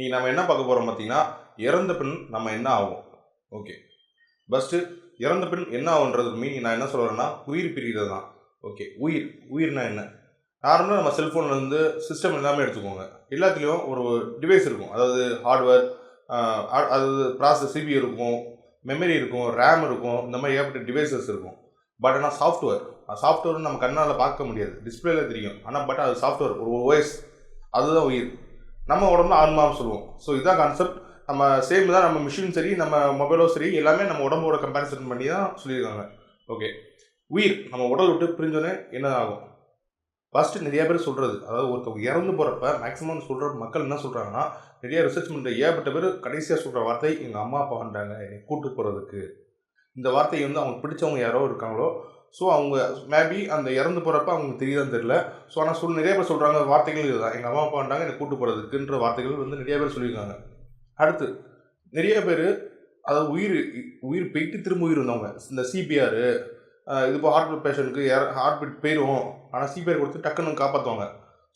இன்றைக்கி நம்ம என்ன பார்க்க போகிறோம் பார்த்தீங்கன்னா இறந்த பின் நம்ம என்ன ஆகும் ஓகே ஃபஸ்ட்டு இறந்த பின் என்ன ஆகுன்றதுக்கு மீனிங் நான் என்ன சொல்கிறேன்னா உயிர் பிரிகிறது தான் ஓகே உயிர் உயிர்னா என்ன? நார்மலாக நம்ம செல்ஃபோன்லேருந்து சிஸ்டம் எல்லாமே எடுத்துக்கோங்க. எல்லாத்துலேயும் ஒரு டிவைஸ் இருக்கும். அதாவது ஹார்ட்வேர் அதாவது ப்ராசஸ் சிபி இருக்கும் மெமரி இருக்கும் ரேம் இருக்கும் இந்த மாதிரி ஏகப்பட்ட டிவைசஸ் இருக்கும். பட் ஆனால் சாஃப்ட்வேர் சாஃப்ட்வேர் நம்ம கண்ணால் பார்க்க முடியாது. டிஸ்பிளேல தெரியும். ஆனால் பட் அது சாஃப்ட்வேர் ஒரு ஓஎஸ் அதுதான் உயிர். நம்ம உடம்புல ஆன்மாவும் சொல்லுவோம். ஸோ இதுதான் கான்செப்ட் நம்ம சேம் தான் நம்ம மிஷின் சரி நம்ம மொபைலோ சரி எல்லாமே நம்ம உடம்போட கம்பேரிசன் பண்ணி தான் சொல்லியிருக்காங்க. ஓகே உயிர் நம்ம உடல் விட்டு பிரிஞ்சோன்னே என்ன ஆகும்? ஃபஸ்ட்டு நிறைய பேர் சொல்கிறது அதாவது ஒருத்தவங்க இறந்து போகிறப்ப மேக்ஸிமம் சொல்கிற மக்கள் என்ன சொல்கிறாங்கன்னா நிறைய ரிசர்ச் பண்ணுற ஏகப்பட்ட பேர் கடைசியாக சொல்கிற வார்த்தை எங்கள் அம்மா அப்பா பண்ணுறாங்க என்னை கூட்டு போகிறதுக்கு இந்த வார்த்தையை வந்து அவங்க பிடிச்சவங்க யாரோ இருக்காங்களோ ஸோ அவங்க மேபி அந்த இறந்து போகிறப்ப அவங்களுக்கு தெரியுதான்னு தெரியல. ஸோ ஆனால் சொல் நிறைய பேர் சொல்கிறாங்க வார்த்தைகள் இதுதான். எங்கள் அம்மா அப்பா வந்தாங்க என்னை கூட்டு போகிறதுக்குன்ற வார்த்தைகள் வந்து நிறைய பேர் சொல்லியிருக்காங்க. அடுத்து நிறைய பேர் அதாவது உயிர் உயிர் போயிட்டு திரும்ப உயிர் வந்தவங்க. இந்த சிபிஆர் இது இப்போ ஹார்ட் பேஷண்ட்டுக்கு ஹார்ட் பீட் போயிடும் ஆனால் சிபிஆர் கொடுத்து டக்குன்னு காப்பாற்றுவாங்க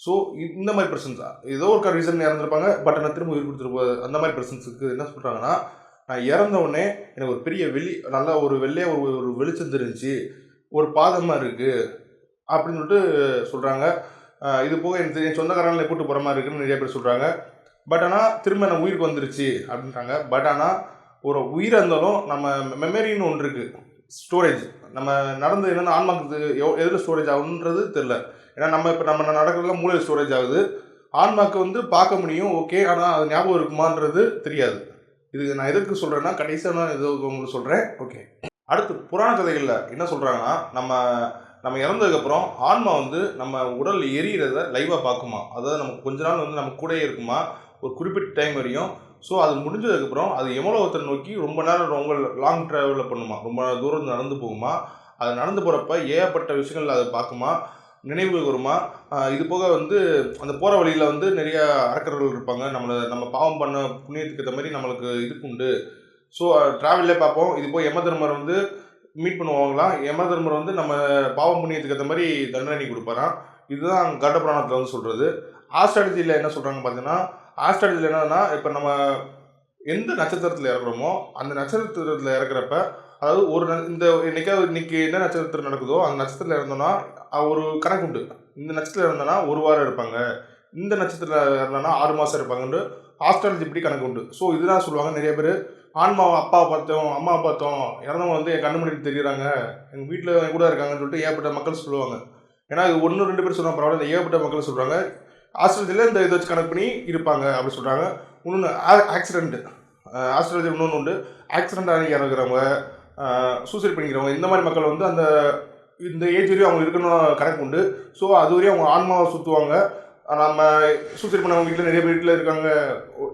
ஸோ இந்த மாதிரி பர்சன்ஸ் ஏதோ ஒரு ரீசன் இறந்துருப்பாங்க பட் ஆனால் திரும்ப உயிர் கொடுத்துருப்போம் அந்த மாதிரி பர்சன்ஸுக்கு என்ன சொல்கிறாங்கன்னா நான் இறந்த உடனே எனக்கு ஒரு பெரிய வெளி நல்லா ஒரு வெள்ளையாக ஒரு ஒரு வெளிச்சம் தெரிஞ்சு ஒரு பாதமாக இருக்குது அப்படின்னு சொல்லிட்டு சொல்கிறாங்க இது போக எனக்கு என் சொந்தக்காரங்களை கூட்டு போகிற மாதிரி இருக்குன்னு நிறைய பேர் சொல்கிறாங்க பட் ஆனால் திரும்ப நான் உயிருக்கு வந்துருச்சு அப்படின்றாங்க. பட் ஆனால் ஒரு உயிராக இருந்தாலும் நம்ம மெமரின்னு ஒன்று இருக்குது ஸ்டோரேஜ் நம்ம நடந்து என்னென்ன ஆன்மாக்கு எவ் எதில் ஸ்டோரேஜ் ஆகுன்றது தெரில ஏன்னா நம்ம இப்போ நம்ம நடக்கிறதுலாம் மூளை ஸ்டோரேஜ் ஆகுது. ஆன்மாக்கு வந்து பார்க்க முடியும் ஓகே ஆனால் அது ஞாபகம் இருக்குமான்றது தெரியாது. இது நான் எதுக்கு சொல்கிறேன்னா கடைசியாக நான் இது உங்களுக்கு சொல்கிறேன் ஓகே அடுத்து புராண கதைகளில் என்ன சொல்கிறாங்கன்னா நம்ம நம்ம இறந்ததுக்கப்புறம் ஆன்மா வந்து நம்ம உடல் எரியறத லைவாக பார்க்குமா? அதாவது நம்ம கொஞ்ச நாள் வந்து நம்ம கூடயே இருக்குமா? ஒரு குறிப்பிட்ட டைம் வரையும். ஸோ அது முடிஞ்சதுக்கப்புறம் அது எமலோகத்தை நோக்கி ரொம்ப நேரம் ரொம்ப லாங் ட்ராவலில் பண்ணுமா? ரொம்ப தூரம் நடந்து போகுமா? அது நடந்து போகிறப்ப ஏகப்பட்ட விஷயங்கள் அதை பார்க்குமா? நினைவு வருமா இது போக வந்து அந்த போகிற வழியில் வந்து நிறைய அறக்கர்கள் இருப்பாங்க. நம்மளை நம்ம பாவம் பண்ண புண்ணியத்துக்கு ஏற்ற மாதிரி நம்மளுக்கு இதுக்கு உண்டு ஸோ ட்ராவல்லே பார்ப்போம். இது போய் யம தர்மர் வந்து மீட் பண்ணுவாங்களாம். யம தர்மர் வந்து நம்ம பாவம் புண்ணியத்துக்கு ஏற்ற மாதிரி தண்டனை கொடுப்பாராம். இதுதான் கண்ட புராணத்தில் வந்து சொல்கிறது ஆஸ்ட்ராலஜியில் என்ன சொல்கிறாங்க பார்த்தீங்கன்னா ஆஸ்ட்ராலஜியில் என்னன்னா இப்போ நம்ம எந்த நட்சத்திரத்தில் இறக்குறோமோ அந்த நட்சத்திரத்தில் இறக்குறப்ப அதாவது ஒரு ந- இந்த இன்னைக்காவது இன்னைக்கு என்ன நட்சத்திரம் நடக்குதோ அந்த நட்சத்திரத்தில் இருந்தோம்னா ஒரு கணக்கு உண்டு. இந்த நட்சத்திரம் இருந்தோன்னா ஒரு வாரம் இருப்பாங்க. இந்த நட்சத்திரத்தில் இருந்தோன்னா ஆறு மாதம் இருப்பாங்கன்னு ஆஸ்ட்ராலஜி இப்படி கணக்கு உண்டு. ஸோ இதுதான் சொல்லுவாங்க நிறைய பேர். ஆன்மாவை அப்பாவை பார்த்தோம் அம்மாவை பார்த்தோம். இறந்தவங்க வந்து என் கண்ணு முன்னாடி தெரியுறாங்க. எங்கள் வீட்டில் என் கூட இருக்காங்கன்னு சொல்லிட்டு ஏகப்பட்ட மக்கள் சொல்லுவாங்க. ஏன்னா இது ஒன்று ரெண்டு பேர் சொல்லுவாங்க பரவாயில்ல ஏகப்பட்ட மக்கள் சொல்கிறாங்க ஆஸ்ட்ராலஜியில் இந்த இதை வச்சு கணக்கு பண்ணி இருப்பாங்க அப்படி சொல்கிறாங்க இன்னொன்று ஆக்சிடென்ட் ஆஸ்ட்ராலஜி இன்னொன்று உண்டு. ஆக்சிடென்ட் ஆகி இறங்குறவங்க சூசைட் பண்ணிக்கிறவங்க. இந்த மாதிரி மக்கள் வந்து அந்த இந்த ஏஜ் வரையும் அவங்க இருக்கணும் கணக்கு உண்டு. ஸோ அது வரையும் அவங்க ஆன்மாவை சுற்றுவாங்க நம்ம சூசைட் பண்ணவங்க வீட்டில் நிறைய பேர் வீட்டில் இருக்காங்க.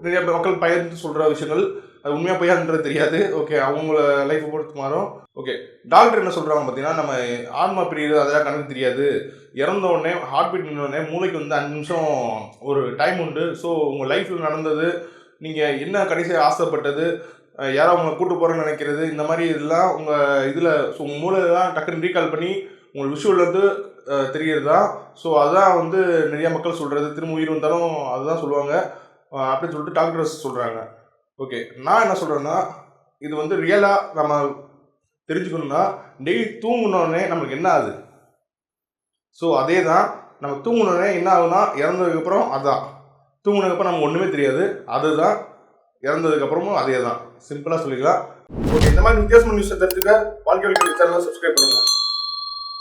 நிறைய பேர் மக்கள் பயந்து சொல்கிற விஷயங்கள். அது உண்மையாக பொய்யான்றது தெரியாது. ஓகே அவங்கள லைஃப்பை பொறுத்து மாறும். ஓகே டாக்டர் என்ன சொல்கிறாங்க பார்த்தீங்கன்னா நம்ம ஆன்மா பிரியுது அதெல்லாம் கணக்கு தெரியாது. இறந்த உடனே ஹார்ட் பீட் உடனே மூளைக்கு வந்து அஞ்சு நிமிஷம் ஒரு டைம் உண்டு. ஸோ உங்கள் லைஃப்பில் நடந்தது நீங்கள் என்ன கடைசியாக ஆசைப்பட்டது யாரோ உங்களை கூட்டு போகிறேன்னு நினைக்கிறது இந்த மாதிரி இதெல்லாம் உங்கள் இதில் ஸோ உங்கள் மூளையெல்லாம் டக்குன்னு ரீகால் பண்ணி உங்கள் விஷுவல்லேருந்து தெரிகிறது தான். ஸோ அதுதான் வந்து நிறைய மக்கள் சொல்கிறது திரும்ப உயிர் வந்தாலும் அதுதான் சொல்லுவாங்க. அப்படின்னு சொல்லிட்டு டாக்டர்ஸ் சொல்கிறாங்க ஓகே நான் என்ன சொல்கிறேன்னா இது வந்து ரியலாக நம்ம தெரிஞ்சுக்கணும்னா டெய்லி தூங்கினோடனே நமக்கு என்ன ஆகுது? ஸோ அதே தான் நம்ம தூங்கினோடனே என்ன ஆகுனா இறந்ததுக்கப்புறம் அதான். தூங்கினதுக்கப்புறம் நமக்கு ஒன்றுமே தெரியாது. அதுதான் இறந்ததுக்கப்புறமும் அதே தான் சிம்பிளாக சொல்லிக்கலாம். ஓகே இந்த மாதிரி வித்தியாசமான நியூஸை தெரிஞ்சுக்க வாழ்க்கை சேனலை சப்ஸ்கிரைப் பண்ணுங்கள்